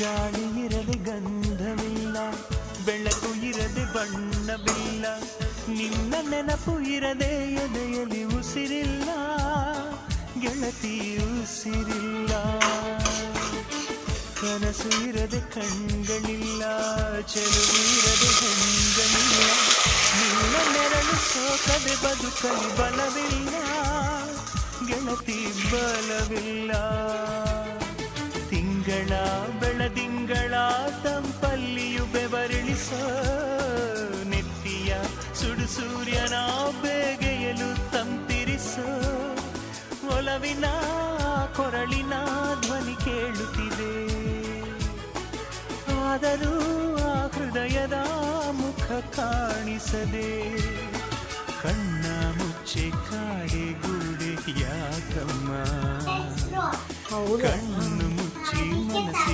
ಗಾಳಿ ಇರದೆ ಗಂಧವಿಲ್ಲ, ಬೆಳಕು ಇರದೆ ಬಣ್ಣವಿಲ್ಲ, ನಿನ್ನ ನೆನಪು ಇರದೆ ಎದೆಯಲ್ಲಿ ಉಸಿರಿಲ್ಲ, ಗೆಳತಿ ಉಸಿರಿಲ್ಲ. ಕನಸು ಇರದೆ ಕಣ್ಗಳಿಲ್ಲ, ಚೆಲುವು ಇರದೆ ಹೆಂಗಳಿಲ್ಲ ನಿನ್ನ ನೆರಳು ಸೋಕದೆ ಬದುಕಲಿ ಬಲವಿಲ್ಲ, ಗೆಳತಿ ಬಲವಿಲ್ಲ. ತಿಂಗಳ ಬೆಳದಿಂಗಳ ತಂಪಲ್ಲಿಯು ಬೆವರಿಳಿಸೋ. ನೆತ್ತಿಯ ಸುಡು ಸೂರ್ಯನ ಬೇಗೆಯಲು ತಂಪಿರಿಸೋ ಒಲವಿನ ಕೊರಳಿನ ಧ್ವನಿ ಕೇಳುತ್ತಿದೆ. ಆದರೂ ಆ ಹೃದಯದ ಮುಖ ಕಾಣಿಸದೆ. ಕಣ್ಣ ಮುಚ್ಚೆ ಕಾಡೆ ಗೂಡೆ ಯಾಕಮ್ಮ? ಕಣ್ಣು ಮುಚ್ಚಿ ಮನಸ್ಸಿ